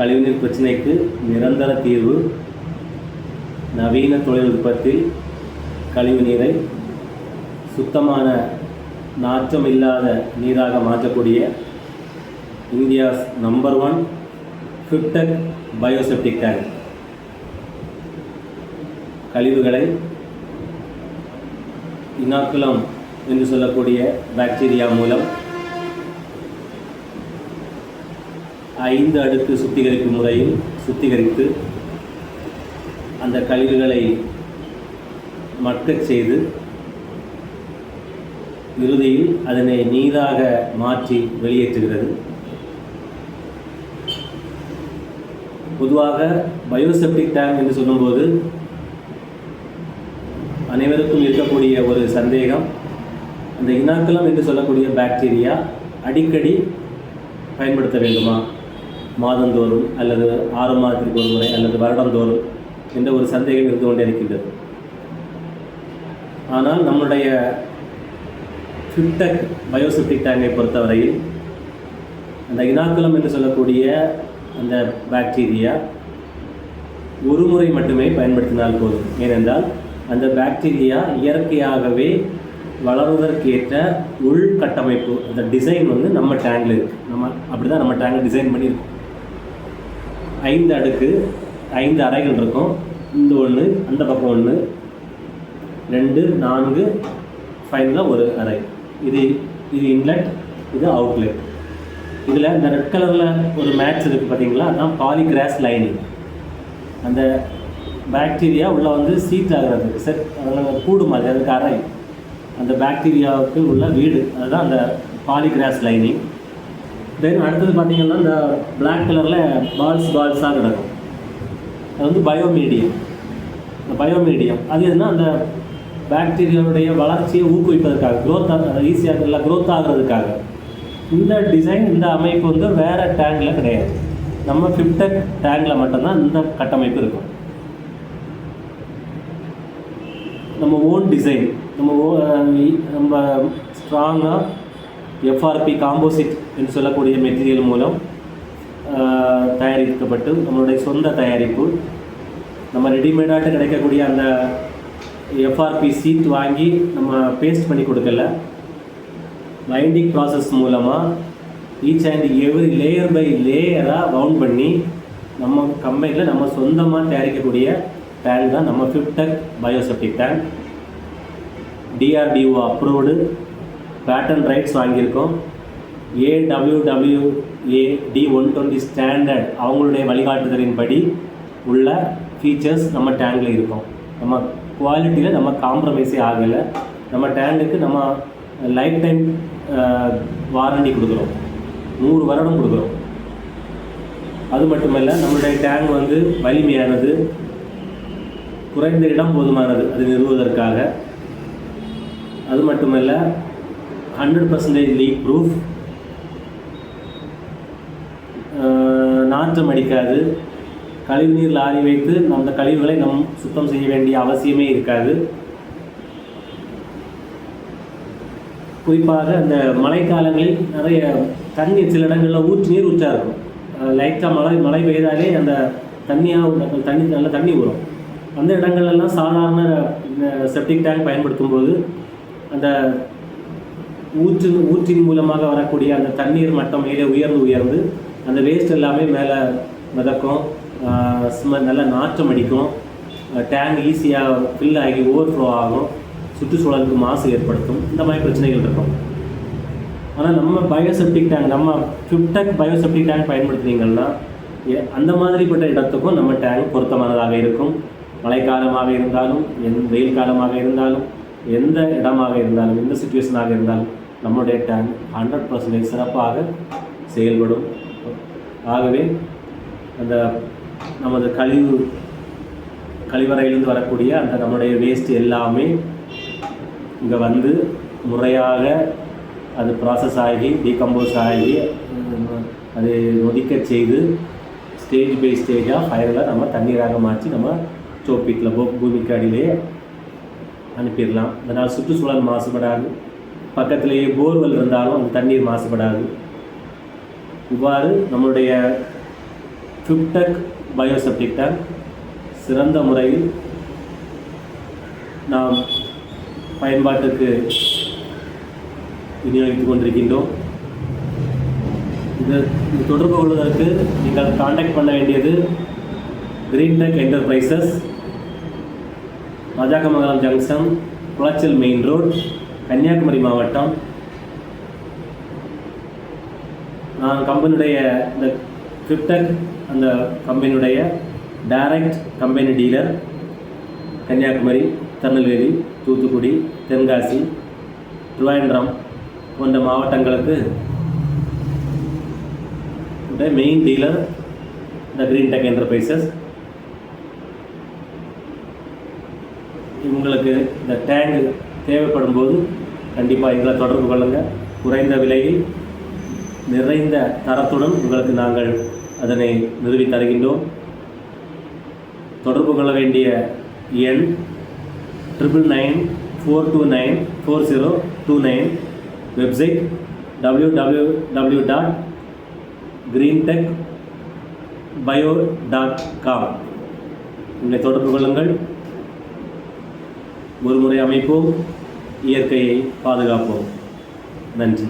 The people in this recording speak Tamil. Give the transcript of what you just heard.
கழிவுநீர் பிரச்சினைக்கு நிரந்தர தீர்வு. நவீன தொழில்நுட்பத்தில் கழிவுநீரை சுத்தமான நாற்றம் இல்லாத நீராக மாற்றக்கூடிய India's number one Fibtech bioseptic tank. கழிவுகளை இனாக்குலம் என்று சொல்லக்கூடிய பாக்டீரியா மூலம் ஐந்து அடுக்கு சுத்திகரிப்பு முறையில் சுத்திகரித்து அந்த கழிவுகளை மக்கச் செய்து இறுதியில் அதனை நீராக மாற்றி வெளியேற்றுகிறது. பொதுவாக பயோசெப்டிக் டேங்க் என்று சொல்லும்போது அனைவருக்கும் இருக்கக்கூடிய ஒரு சந்தேகம். அந்த இனாக்குலம் என்று சொல்லக்கூடிய பாக்டீரியா அடிக்கடி பயன்படுத்த வேண்டுமா? மாதந்தோறும் அல்லது ஆறு மாதத்திற்கு ஒரு முறை அல்லது வருடந்தோறும் என்ற ஒரு சந்தேகம் இருந்து கொண்டே இருக்கின்றது ஆனால் நம்முடைய ஃபிப்டெக் பயோசெப்டிக் டேங்கை பொறுத்தவரையில் அந்த இனாக்குலம் என்று சொல்லக்கூடிய அந்த பாக்டீரியா ஒரு முறை மட்டுமே பயன்படுத்தினால் போதும். ஏனென்றால் அந்த பாக்டீரியா இயற்கையாகவே வளருவதற்கேற்ற உள்கட்டமைப்பு அந்த டிசைன் வந்து நம்ம டேங்கில் இருக்குது நம்ம அப்படி தான் நம்ம டேங்கை டிசைன் பண்ணியிருக்கோம். ஐந்து அடுக்கு ஐந்து அறைகள் இருக்கும். இந்த ஒன்று அந்த பக்கம் ஒன்று ரெண்டு நான்கு ஃபைனலாக ஒரு அறை. இது இது இன்லெட் இது அவுட்லெட் இதில் இந்த ரெட் கலரில் ஒரு மேட்ச் இருக்குது பார்த்தீங்களா அதுதான் பாலிகிராஸ் லைனிங் அந்த பாக்டீரியா உள்ளே வந்து சீட் ஆகிறதுக்கு செட் அதில் கூடு மாதிரி அதுக்கு அறை. அந்த பாக்டீரியாவுக்கு உள்ள வீடு. அதுதான் அந்த பாலிகிராஸ் லைனிங் தென் அடுத்தது பார்த்தீங்கன்னா இந்த பிளாக் கலரில் பால்ஸ் பால்ஸாக கிடக்கும். அது வந்து பயோமீடியம் இந்த பயோமீடியம் அது எதுனா அந்த பாக்டீரியாவுடைய வளர்ச்சியை ஊக்குவிப்பதற்காக க்ரோத் ஈஸியாக இல்லை க்ரோத் ஆகிறதுக்காக. இந்த டிசைன் இந்த அமைப்பு வந்து வேறு டேங்கில் கிடையாது. நம்ம ஃபிப்டெக் டேங்கில் மட்டும்தான் இந்த கட்டமைப்பு இருக்கும். நம்ம ஓன் டிசைன் நம்ம ஓ நம்ம ஸ்ட்ராங்காக எஃப்ஆர்பி காம்போசிட் என்று சொல்லக்கூடிய மெட்டீரியல் மூலம் தயாரிக்கப்பட்டு நம்மளுடைய சொந்த தயாரிப்பு நம்ம ரெடிமேடாக கிடைக்கக்கூடிய அந்த எஃப்ஆர்பி சீட் வாங்கி நம்ம பேஸ்ட் பண்ணி கொடுக்கல. பைண்டிங் ப்ராசஸ் மூலமாக each and every layer by லேயராக பவுண்ட் பண்ணி நம்ம கம்பெனியில் நம்ம சொந்தமாக தயாரிக்கக்கூடிய டேங்க் தான் நம்ம Fibtech bioseptic tank DRDO approved patent rights வாங்கியிருக்கோம். AWWA D one twenty standard அவங்களுடைய வழிகாட்டுதலின்படி உள்ள ஃபீச்சர்ஸ் நம்ம டேங்கில் இருக்கும். நம்ம குவாலிட்டியில் நம்ம காம்ப்ரமைஸே ஆகலை. நம்ம டேங்குக்கு நம்ம லைஃப் டைம் வாரண்டி கொடுக்குறோம். நூறு வருடம் கொடுக்குறோம். அது மட்டுமல்ல நம்மளுடைய டேங்க் வந்து வலிமையானது குறைந்த இடம் போதுமானது அது நிறுவுவதற்காக. அது மட்டுமல்ல ஹண்ட்ரட் பர்சன்டேஜ் லீக் ப்ரூஃப் நாற்றம் அடிக்காது. கழிவுநீர் லாரி வைத்து அந்த கழிவுகளை நம் சுத்தம் செய்ய வேண்டிய அவசியமே இருக்காது. குறிப்பாக அந்த மழைக்காலங்களில் நிறைய தண்ணி சில இடங்களில் ஊற்று நீர் ஊற்றா இருக்கும். லைட்டாக மழை மழை பெய்தாலே அந்த தண்ணியாக தண்ணி நல்ல தண்ணி வரும் அந்த இடங்கள்லாம் சாதாரண செப்டிக் டேங்க் பயன்படுத்தும் போது அந்த ஊற்று ஊற்றின் மூலமாக வரக்கூடிய அந்த தண்ணீர் மட்டம் மேலே உயர்ந்து உயர்ந்து அந்த வேஸ்ட் எல்லாமே மேலே மிதக்கும். ஸ்மெல் நல்ல நாற்றம் அடிக்கும். டேங்க் ஈஸியாக ஃபில் ஆகி ஓவர்ஃப்ளோ ஆகும். சுற்றுச்சூழலுக்கு மாசு ஏற்படுத்தும். இந்த மாதிரி பிரச்சனைகள் இருக்கும். ஆனால் நம்ம பயோசெப்டிக் டேங்க் நம்ம ஃபிப்டெக் பயோசெப்டிக் டேங்க் பயன்படுத்துனீங்கன்னா எ- அந்த மாதிரிப்பட்ட இடத்துக்கும் நம்ம டேங்க் பொருத்தமானதாக இருக்கும். மழைக்காலமாக இருந்தாலும் எந் வெயில் காலமாக இருந்தாலும் எந்த இடமாக இருந்தாலும் எந்த சுச்சுவேஷனாக இருந்தாலும் நம்முடைய டேங்க் ஹண்ட்ரட் பர்சன்டேஜ் சிறப்பாக செயல்படும். ஆகவே அந்த நமது கழிவு கழிவறையிலிருந்து வரக்கூடிய அந்த நம்முடைய வேஸ்ட் எல்லாமே இங்கே வந்து முறையாக அது ப்ராசஸ் ஆகி டீகம்போஸ் ஆகி அது நொதிக்க செய்து ஸ்டேஜ் பை ஸ்டேஜாக ஃபயரில் நம்ம தண்ணீராக மாற்றி நம்ம சோப்பீட்டில் பூமிக்கு அடியிலேயே அனுப்பிடலாம். அதனால் சுற்றுச்சூழல் மாசுபடாது. பக்கத்திலேயே போர்வெல் இருந்தாலும் அந்த தண்ணீர் மாசுபடாது. இவ்வாறு நம்மளுடைய ஃபிப்டெக் பயோசெப்டிக் டேங்க் சிறந்த முறையில் நாம் பயன்பாட்டுக்கு விநியோகித்துக் கொண்டிருக்கின்றோம். இது இது தொடர்பு கொள்வதற்கு நீங்கள் காண்டாக்ட் பண்ண வேண்டியது Green Tech Enterprises Rajakkamangalam junction Colachel main road Kanyakumari மாவட்டம். நான் கம்பெனியுடைய இந்த ஃபிப்டெக் அந்த கம்பெனியுடைய direct company dealer Kanyakumari Tirunelveli Thoothukudi Tenkasi Thiruvananthapuram போன்ற மாவட்டங்களுக்கு main dealer the Green Tech Enterprises இவங்களுக்கு இந்த டேங்கு தேவைப்படும் போது கண்டிப்பாக எங்களை தொடர்பு கொள்ளுங்கள் குறைந்த விலையில் நிறைந்த தரத்துடன் உங்களுக்கு நாங்கள் அதனை நிறுவி தருகின்றோம். தொடர்பு கொள்ள வேண்டிய எண் triple nine four two nine four zero two nine website W W W dot greentech bio dot com உங்களை தொடர்பு கொள்ளுங்கள். ஒருமுறை அமைப்போம். இயற்கையை பாதுகாப்போம். நன்றி.